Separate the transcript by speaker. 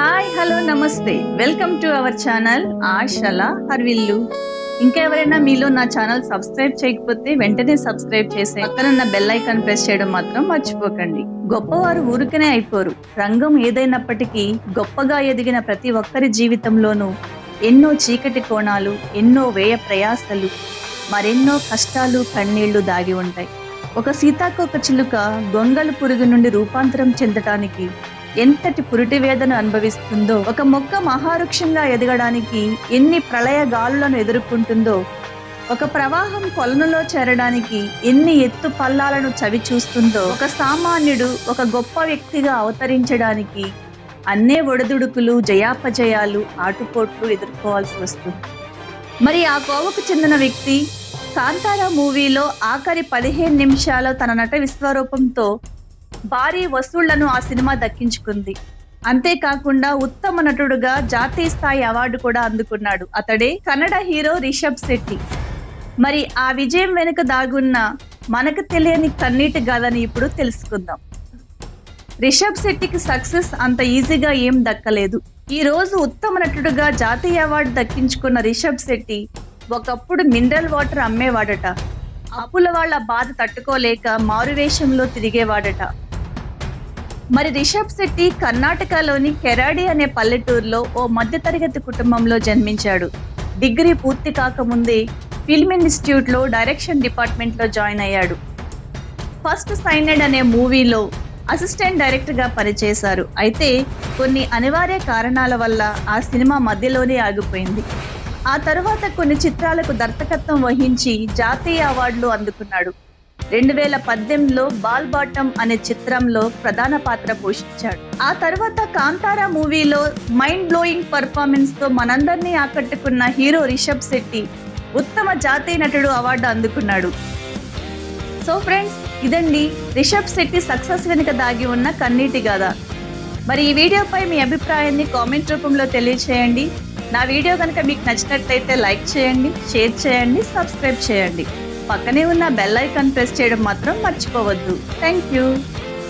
Speaker 1: Hi hello నమస్తే welcome to our channel ఆశల హర్విల్లు ఇంకా ఎవరైనా మీలో నా ఛానల్ సబ్స్క్రైబ్ చేయకపోతే వెంటనే సబ్స్క్రైబ్ చేసే పక్కనున్న బెల్ ఐకాన్ ప్రెస్ చేయడం మాత్రం మర్చిపోకండి. గొప్పవారు ఊరికనే అయిపోరు. రంగం ఏదైనప్పటికీ గొప్పగా ఎదిగిన ప్రతి ఒక్కరి జీవితంలోనూ ఎన్నో చీకటి కోణాలు ఎన్నో వ్యయ ప్రయాసలు మరెన్నో కష్టాలు కన్నీళ్ళు దాగి ఉంటాయి. ఒక సీతాకోక చిలుక గొంగళ పురుగు నుండి రూపాంతరం చెందటానికి ఎంతటి పురిటి వేదన అనుభవిస్తుందో ఒక మొక్క మహావృక్షంగా ఎదగడానికి ఎన్ని ప్రళయ గాలులను ఎదుర్కొంటుందో ఒక ప్రవాహం కొలనులో చేరడానికి ఎన్ని ఎత్తు పల్లాలను చవి చూస్తుందో ఒక సామాన్యుడు ఒక గొప్ప వ్యక్తిగా అవతరించడానికి అన్నే ఒడిదుడుకులు జయాపజయాలు ఆటుపోట్లు ఎదుర్కోవాల్సి వస్తుంది. మరి ఆ కోవకు చెందిన వ్యక్తి కాంతారా మూవీలో ఆఖరి పదిహేను నిమిషాలు తన నట విశ్వరూపంతో భారీ వసూళ్ళను ఆ సినిమా దక్కించుకుంది. అంతేకాకుండా ఉత్తమ నటుడుగా జాతీయ స్థాయి అవార్డు కూడా అందుకున్నాడు. అతడే కన్నడ హీరో రిషబ్ శెట్టి. మరి ఆ విజయం వెనుక దాగున్న మనకు తెలియని కన్నీటి గాథని ఇప్పుడు తెలుసుకుందాం. రిషబ్ శెట్టికి సక్సెస్ అంత ఈజీగా ఏం దక్కలేదు. ఈ రోజు ఉత్తమ నటుడుగా జాతీయ అవార్డు దక్కించుకున్న రిషబ్ శెట్టి ఒకప్పుడు మినరల్ వాటర్ అమ్మేవాడట. అప్పుల వాళ్ళ బాధ తట్టుకోలేక మారువేషంలో తిరిగేవాడట. మరి రిషబ్ శెట్టి కర్ణాటకలోని కెరాడి అనే పల్లెటూరులో ఓ మధ్యతరగతి కుటుంబంలో జన్మించాడు. డిగ్రీ పూర్తి కాకముందే ఫిల్మ్ ఇన్స్టిట్యూట్లో డైరెక్షన్ డిపార్ట్మెంట్లో జాయిన్ అయ్యాడు. ఫస్ట్ సైనెడ్ అనే మూవీలో అసిస్టెంట్ డైరెక్టర్గా పనిచేశారు. అయితే కొన్ని అనివార్య కారణాల వల్ల ఆ సినిమా మధ్యలోనే ఆగిపోయింది. ఆ తర్వాత కొన్ని చిత్రాలకు దర్శకత్వం వహించి జాతీయ అవార్డులు అందుకున్నాడు. రెండు వేల పద్దెనిమిదిలో బాల్ బాటమ్ అనే చిత్రంలో ప్రధాన పాత్ర పోషించాడు. ఆ తర్వాత కాంతారా మూవీలో మైండ్ బ్లోయింగ్ పర్ఫార్మెన్స్తో మనందరినీ ఆకట్టుకున్న హీరో రిషబ్ శెట్టి ఉత్తమ జాతీయ నటుడు అవార్డు అందుకున్నాడు. సో ఫ్రెండ్స్ ఇదండి రిషబ్ శెట్టి సక్సెస్ వెనుక దాగి ఉన్న కన్నీటి గాథ. మరి ఈ వీడియోపై మీ అభిప్రాయాన్ని కామెంట్ రూపంలో తెలియచేయండి. నా వీడియో కనుక మీకు నచ్చినట్లయితే లైక్ చేయండి షేర్ చేయండి సబ్స్క్రైబ్ చేయండి. పక్కనే ఉన్న బెల్ ఐకాన్ ప్రెస్ చేయడం మాత్రం మర్చిపోవద్దు. Thank you